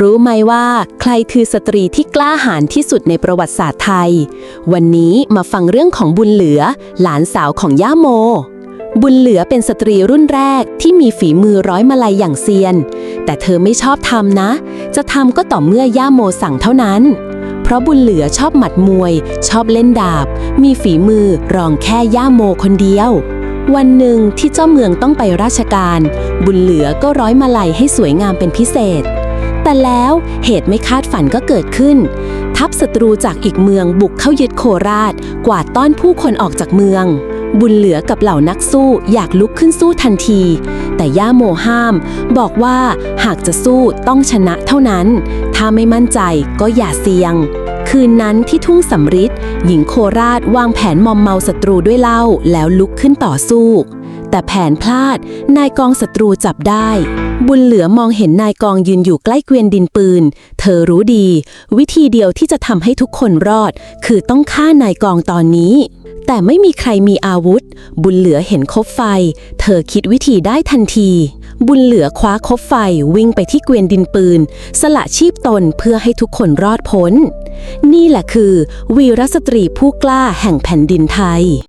รู้ไหมว่าใครคือสตรีที่กล้าหาญที่สุดในประวัติศาสตร์ไทย วันนี้มาฟังเรื่องของบุญเหลือ หลานสาวของย่าโม บุญเหลือเป็นสตรีรุ่นแรกที่มีฝีมือร้อยมาลัยอย่างเซียน แต่เธอไม่ชอบทำนะ จะทำก็ต่อเมื่อย่าโมสั่งเท่านั้น เพราะบุญเหลือชอบหมัดมวย ชอบเล่นดาบ มีฝีมือรองแค่ย่าโมคนเดียววันหนึ่งที่เจ้าเมืองต้องไปราชการ บุญเหลือก็ร้อยมาลัยให้สวยงามเป็นพิเศษ แต่แล้วเหตุไม่คาดฝันก็เกิดขึ้น ทัพศัตรูจากอีกเมืองบุกเข้ายึดโคราช กวาดต้อนผู้คนออกจากเมือง บุญเหลือกับเหล่านักสู้อยากลุกขึ้นสู้ทันที แต่ย่าโมห้าม บอกว่าหากจะสู้ต้องชนะเท่านั้น ถ้าไม่มั่นใจก็อย่าเสี่ยงคืนนั้นที่ทุ่งสำริดหญิงโคราชวางแผนมอมเมาศัตรูด้วยเหล้าแล้วลุกขึ้นต่อสู้ แต่แผนพลาดนายกองศัตรูจับได้ บุญเหลือมองเห็นนายกองยืนอยู่ใกล้เกวียนดินปืน เธอรู้ดี วิธีเดียวที่จะทำให้ทุกคนรอด คือต้องฆ่านายกองตอนนี้ แต่ไม่มีใครมีอาวุธ บุญเหลือเห็นคบไฟ เธอคิดวิธีได้ทันที บุญเหลือคว้าคบไฟวิ่งไปที่เกวียนดินปืน สละชีพตนเพื่อให้ทุกคนรอดพ้น นี่แหละคือ วีรสตรีผู้กล้าแห่งแผ่นดินไทย